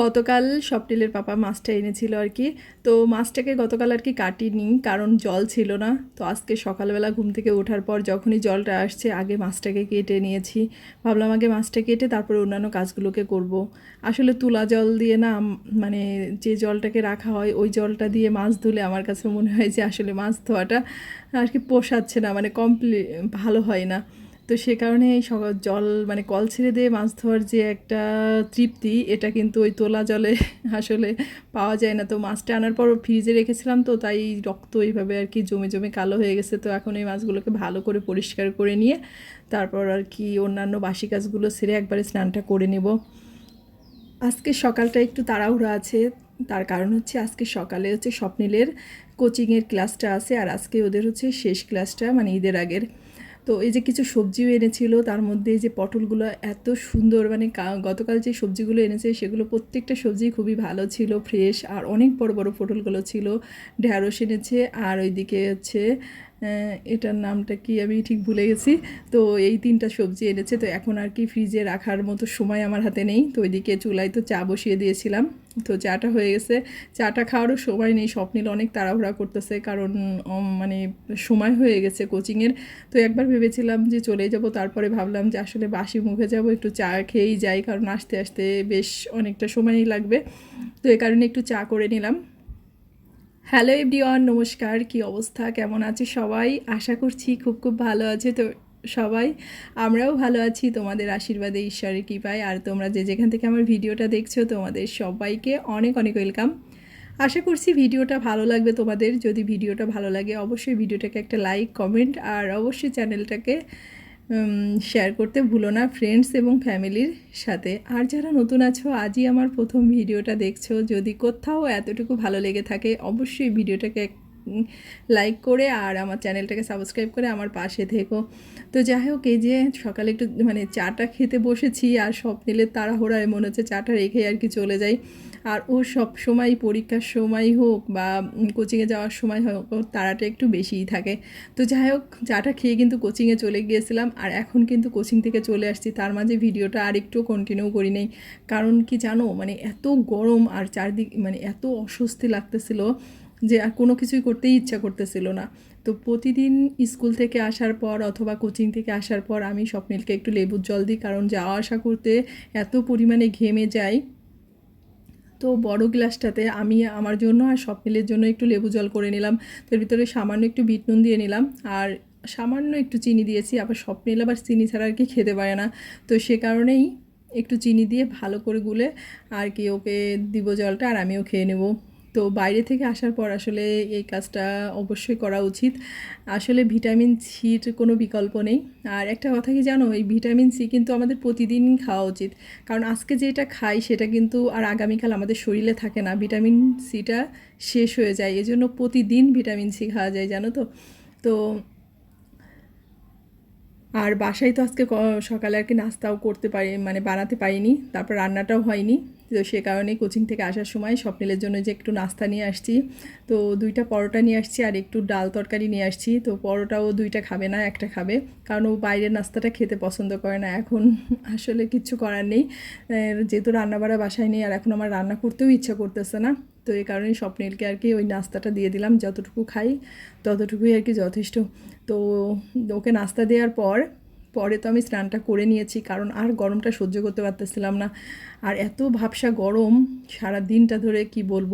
গতকাল স্বপ্নিলের পাপা মাছটা এনেছিল আর কি। তো মাছটাকে গতকাল আর কি কাটিনি, কারণ জল ছিল না। তো আজকে সকালবেলা ঘুম থেকে ওঠার পর যখনই জলটা আসছে, আগে মাছটাকে কেটে নিয়েছি। ভাবলাম আগে মাছটা কেটে তারপরে অন্যান্য কাজগুলোকে করব। আসলে তুলা জল দিয়ে না মানে যে জলটাকে রাখা হয়, ওই জলটা দিয়ে মাছ ধুলে আমার কাছে মনে হয় যে আসলে মাছ ধোয়াটা আর কি পোষাচ্ছে না মানে কমপ্লি, ভালো হয় না। তো সে কারণে এই জল মানে কল ছেড়ে দিয়ে মাছ ধোয়ার যে একটা তৃপ্তি, এটা কিন্তু ওই তোলা জলে আসলে পাওয়া যায় না। তো মাছটা আনার পর ফ্রিজে রেখেছিলাম তো তাই রক্ত এইভাবে আর কি জমে জমে কালো হয়ে গেছে। তো এখন এই মাছগুলোকে ভালো করে পরিষ্কার করে নিয়ে তারপর আর কি অন্যান্য বাসি কাজগুলো সেরে একবারে স্নানটা করে নেব। আজকে সকালটা একটু তাড়াহুড়া আছে, তার কারণ হচ্ছে আজকে সকালে হচ্ছে স্বপ্নিলের কোচিংয়ের ক্লাসটা আছে আর আজকে ওদের হচ্ছে শেষ ক্লাসটা মানে ঈদের আগের। তো এই যে কিছু সবজিও এনেছিল, তার মধ্যে যে পটলগুলো এত সুন্দর মানে গতকাল যে সবজিগুলো এনেছে, সেগুলো প্রত্যেকটা সবজি খুবই ভালো ছিল ফ্রেশ আর অনেক বড় বড় পটলগুলো ছিল। ঢ্যাঁড়স এনেছে, আর ওইদিকে হচ্ছে এটার নামটা কি আমি ঠিক ভুলে গেছি। তো এই তিনটা সবজি এনেছে, তো এখন আর কি ফ্রিজে রাখার মতো সময় আমার হাতে নেই। তো ওইদিকে চুলায় তো চা বসিয়ে দিয়েছিলাম। তো চাটা হয়ে গেছে। চাটা খাওয়ারও সময় নেই, স্বপ্নিল অনেক তাড়াহুড়া করতেছে কারণ মানে সময় হয়ে গেছে কোচিংয়ের। তো একবার ভেবেছিলাম যে চলে যাব, তারপরে ভাবলাম যে আসলে বাসি মুখে যাব, একটু চা খেয়েই যাই, কারণ আসতে আসতে বেশ অনেকটা সময়ই লাগবে। তো এই কারণে একটু চা করে নিলাম। হ্যালো এভরিওয়ান, নমস্কার, কি অবস্থা? কেমন আছে সবাই? আশা করছি খুব খুব ভালো আছে তো সবাই। আমরাও ভালো আছি, তোমাদের আশীর্বাদে, ঈশ্বরের কৃপায়। আর তোমরা যে যেখান থেকে আমার ভিডিওটা দেখছ, তোমাদের সবাইকে অনেক অনেক ওয়েলকাম। আশা করছি ভিডিওটা ভালো লাগবে তোমাদের। যদি ভিডিওটা ভালো লাগে, অবশ্যই ভিডিওটাকে একটা লাইক, কমেন্ট, আর অবশ্যই চ্যানেলটাকে শেয়ার করতে ভুলো না ফ্রেন্ডস এবং ফ্যামিলির সাথে। আর যারা নতুন আছো, আজই আমার প্রথম ভিডিওটা দেখছ। যদি কোথাও এতটুকু ভালো লেগে থাকে, অবশ্যই ভিডিওটাকে লাইক করে আর আমার চ্যানেলটাকে সাবস্ক্রাইব করে আমার পাশে থেকো। তো যাই হোক এই যে সকালে একটু মানে চাটা খেতে বসেছি আর সব তাড়াহুড়ায় মনে হচ্ছে চাটা রেখে আর কি চলে যাই। আর ও সব সময় পরীক্ষার সময় হোক বা কোচিংয়ে যাওয়ার সময় হোক, ওর তাড়াটা একটু বেশিই থাকে। তো যাই হোক চাটা খেয়ে কিন্তু কোচিংয়ে চলে গিয়েছিলাম আর এখন কিন্তু কোচিং থেকে চলে আসছি। তার মাঝে ভিডিওটা আর একটু কন্টিনিউ করি নেই। কারণ কি জানো মানে এত গরম আর চারদিক মানে এত অস্বস্তি লাগতেছিল। যে আর কোনো কিছুই করতেই ইচ্ছা করতেছিল না। তো প্রতিদিন স্কুল থেকে আসার পর অথবা কোচিং থেকে আসার পর আমি স্বপ্নিলকে একটু লেবুর জল দিই, কারণ যাওয়া আসা করতে এত পরিমাণে ঘেমে যায় তো বড় গ্লাসটাতে আমি আমার জন্য আর স্বপ্নিলের জন্য একটু লেবু জল করে নিলাম। তার ভিতরে সামান্য একটু বিট নুন দিয়ে নিলাম আর সামান্য একটু চিনি দিয়েছি। আবার স্বপ্নিল আবার চিনি ছাড়া আর কি খেতে পারে না। তো সে কারণেই একটু চিনি দিয়ে ভালো করে গুলে আর কি ওকে দিব জলটা আর আমিও খেয়ে নেব। তো বাইরে থেকে আসার পর আসলে এই কাজটা অবশ্যই করা উচিত। আসলে ভিটামিন সির কোনো বিকল্প নেই। আর একটা কথা কি জানো? এই ভিটামিন সি কিন্তু আমাদের প্রতিদিন খাওয়া উচিত। কারণ আজকে যেটা খাই সেটা কিন্তু আর আগামীকাল আমাদের শরীরে থাকে না। ভিটামিন সিটা শেষ হয়ে যায়। এজন্য প্রতিদিন ভিটামিন সি খাওয়া যায়, জানো তো? তো আর বাসায় তো আজকে সকালে আর কি নাস্তাও করতে পারি মানে বানাতে পারিনি, তারপর রান্নাটাও হয়নি। তো সে কারণে কোচিং থেকে আসার সময় স্বপ্নিলের জন্য যে একটু নাস্তা নিয়ে আসছি, তো দুইটা পরোটা নিয়ে আসছি আর একটু ডাল তরকারি নিয়ে আসছি। তো পরোটাও দুইটা খাবে না, একটা খাবে। কারণ ও বাইরের নাস্তাটা খেতে পছন্দ করে না, এখন আসলে কিচ্ছু করার নেই। যেহেতু রান্নাবাড়া বাসায় নেই, আর এখন আমার রান্না করতেও ইচ্ছা করতেছে না। তো এই কারণে স্বপ্নিলকে আর কি ওই নাস্তাটা দিয়ে দিলাম, যতটুকু খাই ততটুকুই আর কি যথেষ্ট। তো ওকে নাস্তা দেওয়ার পর, পরে তো আমি স্নানটা করে নিয়েছি, কারণ আর গরমটা সহ্য করতে পারতেছিলাম না। আর এত ভাবসা গরম, সারা দিনটা ধরে কি বলব?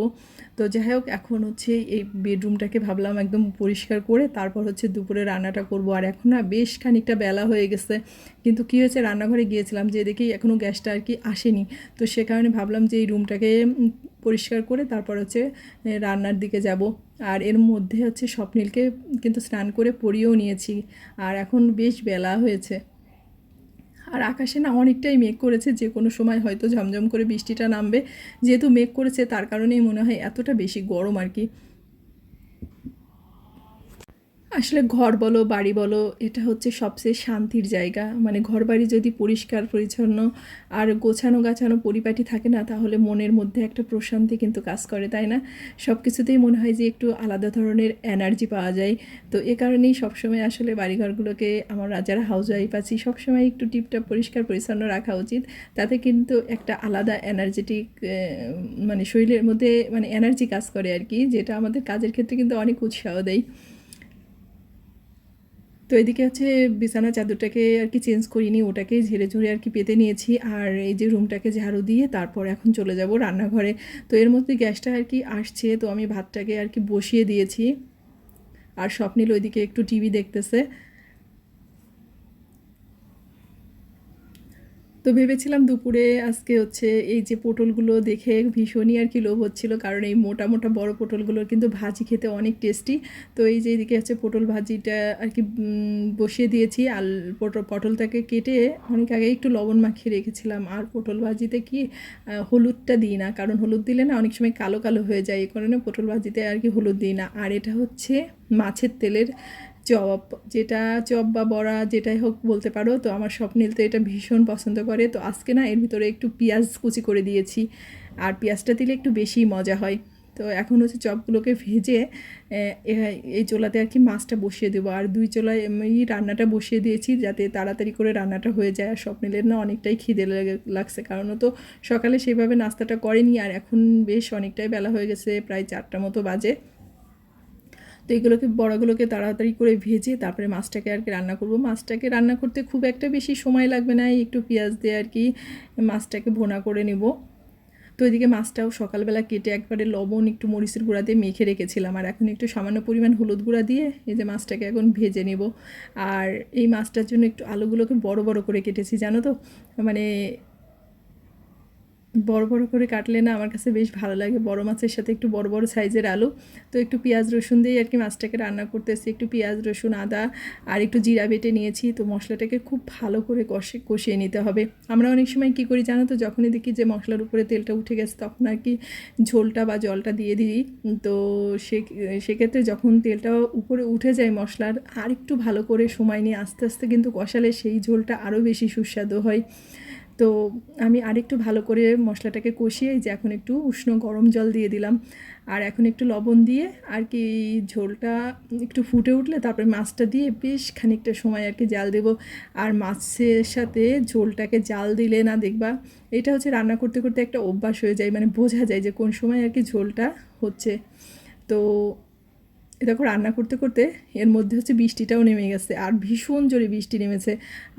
তো যাই হোক, এখন হচ্ছে এই বেডরুমটাকে ভাবলাম একদম পরিষ্কার করে তারপর হচ্ছে দুপুরে রান্নাটা করব। আর এখন না বেশ খানিকটা বেলা হয়ে গেছে, কিন্তু কী হয়েছে, রান্নাঘরে গিয়েছিলাম যে দেখি এখনও গ্যাসটা আর কি আসেনি। তো সে কারণে ভাবলাম যে এই রুমটাকে পরিষ্কার করে তারপর হচ্ছে রান্নার দিকে যাব। আর এর মধ্যে হচ্ছে স্বপ্নীলকে কিন্তু স্নান করে পরিয়েও নিয়েছি। আর এখন বেশ বেলা হয়েছে। আর আকাশে না অনেকটাই মেঘ করেছে, যে কোনো সময় হয়তো ঝমঝম করে বৃষ্টিটা নামবে। যেহেতু মেঘ করেছে, তার কারণেই মনে হয় এতটা বেশি গরম আর কি। আসলে ঘর বলো, বাড়ি বলো, এটা হচ্ছে সবচেয়ে শান্তির জায়গা। মানে ঘর বাড়ি যদি পরিষ্কার, পরিচ্ছন্ন আর গোছানো গাছানো পরিপাটি থাকে না, তাহলে মনের মধ্যে একটা প্রশান্তি কিন্তু কাজ করে, তাই না? সব কিছুতেই মনে হয় যে একটু আলাদা ধরনের এনার্জি পাওয়া যায়। তো এ কারণেই সবসময় আসলে বাড়িঘরগুলোকে আমার যারা হাউস ওয়াইফ আছি। সবসময় একটু টিপটপ পরিষ্কার, পরিচ্ছন্ন রাখা উচিত। তাতে কিন্তু একটা আলাদা এনার্জেটিক মানে শরীরের মধ্যে মানে এনার্জি কাজ করে আর কি, যেটা আমাদের কাজের ক্ষেত্রে কিন্তু অনেক উৎসাহ দেয়। তো এদিকে হচ্ছে বিছানা চাদরটাকে আর কি চেঞ্জ করিনি, ওটাকে ঝেড়ে ঝুড়ে আর কি পেতে নিয়েছি। আর এই যে রুমটাকে ঝাড়ু দিয়ে তারপর এখন চলে যাব রান্নাঘরে। তো এর মধ্যে গ্যাসটা আর কি আসছে, তো আমি ভাতটাকে আর কি বসিয়ে দিয়েছি। আর স্বপ্নিল ওইদিকে একটু টিভি দেখতেছে। তো ভেবেছিলাম দুপুরে আজকে হচ্ছে এই যে পটলগুলো দেখে ভীষণই আর কি লোভ হচ্ছিল, কারণ এই মোটা মোটা বড় পটলগুলোর কিন্তু ভাজি খেতে অনেক টেস্টি তো এই যে এদিকে হচ্ছে পটল ভাজিটা আর কি বসিয়ে দিয়েছি। আর পটল, পটলটাকে কেটে অনেক আগে একটু লবণ মাখিয়ে রেখেছিলাম। আর পটল ভাজিতে কি হলুদটা দিই না, কারণ হলুদ দিলে না অনেক সময় কালো কালো হয়ে যায়। এই কারণে পটল ভাজিতে আর কি হলুদ দিই না। আর এটা হচ্ছে মাছের তেলের চপ, যেটা চপ বা বড়া যেটাই হোক বলতে পারো, তো আমার স্বপ্নিল তো এটা ভীষণ পছন্দ করে। তো আজকে না এর ভিতরে একটু পেঁয়াজ কুচি করে দিয়েছি, আর পেঁয়াজটা দিলে একটু বেশি মজা হয়। তো এখন হচ্ছে চপগুলোকে ভেজে এই চোলাতে আর কি মাছটা বসিয়ে দেবো। আর দুই চোলায় আমি রান্নাটা বসিয়ে দিয়েছি যাতে তাড়াতাড়ি করে রান্নাটা হয়ে যায়। আর স্বপ্নিলের না অনেকটাই খিদে লাগছে, কারণ তো সকালে সেভাবে নাস্তাটা করেনি। আর এখন বেশ অনেকটাই বেলা হয়ে গেছে, প্রায় চারটা মতো বাজে। তো এগুলোকে বড়াগুলোকে তাড়াতাড়ি করে ভেজে তারপরে মাছটাকে আর কি রান্না করব। মাছটাকে রান্না করতে খুব একটা বেশি সময় লাগবে না একটু পেঁয়াজ দিয়ে আর কি মাছটাকে ভোনা করে নেব। তো এদিকে মাছটাও সকালবেলা কেটে একবারে লবণ, একটু মরিচের গুঁড়া দিয়ে মেখে রেখেছিলাম। আর এখন একটু সামান্য পরিমাণ হলুদ গুঁড়া দিয়ে এই যে মাছটাকে এখন ভেজে নেব। আর এই মাছটার জন্য একটু আলুগুলোকে বড় বড় করে কেটেছি, জানো তো? মানে বড় বড় করে কাটলে না আমার কাছে বেশ ভালো লাগে। বড় মাছের সাথে একটু বড় বড় সাইজের আলু। তো একটু পেঁয়াজ রসুন দিয়ে আর কি মাছটাকে রান্না করতেছি। একটু পেঁয়াজ রসুন, আদা আর একটু জিরা বেটে নিয়েছি। তো মশলাটাকে খুব ভালো করে কষে, কষিয়ে নিতে হবে। আমরা অনেক সময় কী করি জানো তো? যখনই দেখি যে মশলার উপরে তেলটা উঠে গেছে তখন আর কি ঝোলটা বা জলটা দিয়ে দিই। তো সে, সেক্ষেত্রে যখন তেলটা উপরে উঠে যায় মশলার আর একটু ভালো করে সময় নিয়ে আস্তে আস্তে কিন্তু কষালে সেই ঝোলটা আরও বেশি সুস্বাদু হয়। তো আমি আরেকটু ভালো করে মশলাটাকে কষিয়ে যে এখন একটু উষ্ণ গরম জল দিয়ে দিলাম। আর এখন একটু লবণ দিয়ে আর কি ঝোলটা একটু ফুটে উঠলে তারপরে মাছটা দিয়ে বেশ খানিকটা সময় আর কি জাল দেব। আর মাছের সাথে ঝোলটাকে জাল দিলে না দেখবা, এটা হচ্ছে রান্না করতে করতে একটা অভ্যাস হয়ে যায় মানে বোঝা যায় যে কোন সময় আর কি ঝোলটা হচ্ছে। তো দেখো রান্না করতে করতে এর মধ্যে হচ্ছে বৃষ্টিটাও নেমে গেছে, আর ভীষণ জোরে বৃষ্টি নেমেছে।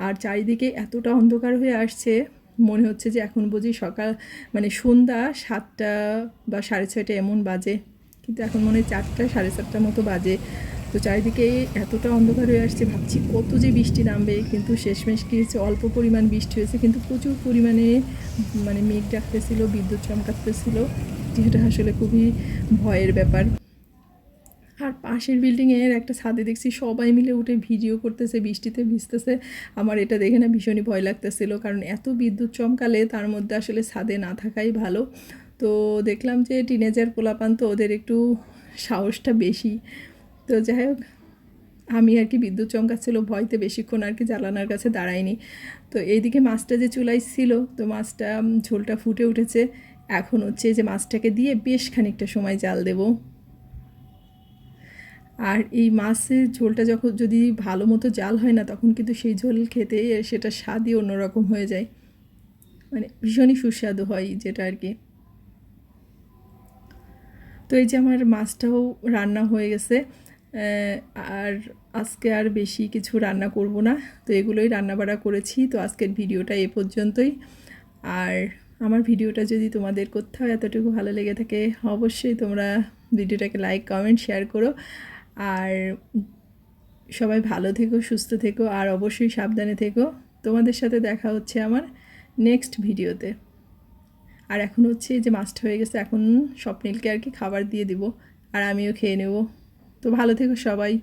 আর চারিদিকে এতটা অন্ধকার হয়ে আসছে, মনে হচ্ছে যে এখন বুঝি সকাল মানে সন্ধ্যা সাতটা বা সাড়ে ছয়টা এমন বাজে। কিন্তু এখন মনে হয় চারটা, সাড়ে চারটার মতো বাজে। তো চারিদিকে এতটা অন্ধকার হয়ে আসছে, ভাবছি কত যে বৃষ্টি নামবে, কিন্তু শেষমেশ কি হচ্ছে অল্প পরিমাণ বৃষ্টি হয়েছে, কিন্তু প্রচুর পরিমাণে মানে মেঘ ডাকতেছিল, বিদ্যুৎ চমকাতেছিল। যেটা আসলে খুবই ভয়ের ব্যাপার। আর পাশের বিল্ডিংয়ের একটা ছাদে দেখছি সবাই মিলে উঠে ভিডিও করতেছে, বৃষ্টিতে ভিজতেছে। আমার এটা দেখে না ভীষণই ভয় লাগতেছিল, কারণ এত বিদ্যুৎ চমকালে তার মধ্যে আসলে ছাদে না থাকাই ভালো। তো দেখলাম যে টিনেজার পোলাপান তো ওদের একটু সাহসটা বেশি। তো যাই হোক, আমি আর কি বিদ্যুৎ চমকাচ্ছিল, ভয়তে বেশিক্ষণ আর কি জ্বালানার কাছে দাঁড়াইনি। তো এইদিকে মাছটা যে চুলাই ছিল, তো মাছটা ঝোলটা ফুটে উঠেছে। এখন হচ্ছে যে মাছটাকে দিয়ে বেশ খানিকটা সময় জাল দেবো। আর এই মাছের ঝোলটা যখন যদি ভালো মতো জাল হয় না, তখন কিন্তু সেই ঝোল খেতে সেটা স্বাদই অন্যরকম হয়ে যায়। মানে ভীষণই সুস্বাদু হয় যেটা আর কি। তো এই যে আমার মাছটাও রান্না হয়ে গেছে। আর আজকে আর বেশি কিছু রান্না করব না। তো এগুলোই রান্নাবাড়া করেছি। তো আজকের ভিডিওটা এ পর্যন্তই। আর আমার ভিডিওটা যদি তোমাদের কোথাও এতটুকু ভালো লেগে থাকে, অবশ্যই তোমরা ভিডিওটাকে লাইক কমেন্ট শেয়ার করো। আর সবাই ভালো থেকো, সুস্থ থেকো, আর অবশ্যই সাবধানে থেকো। তোমাদের সাথে দেখা হচ্ছে আমার নেক্সট ভিডিওতে। আর এখন হচ্ছে যে মাছটা হয়ে গেছে, এখন স্বপ্নিলকে আর কি খাবার দিয়ে দিব, আর আমিও খেয়ে নেব। তো ভালো থেকো সবাই।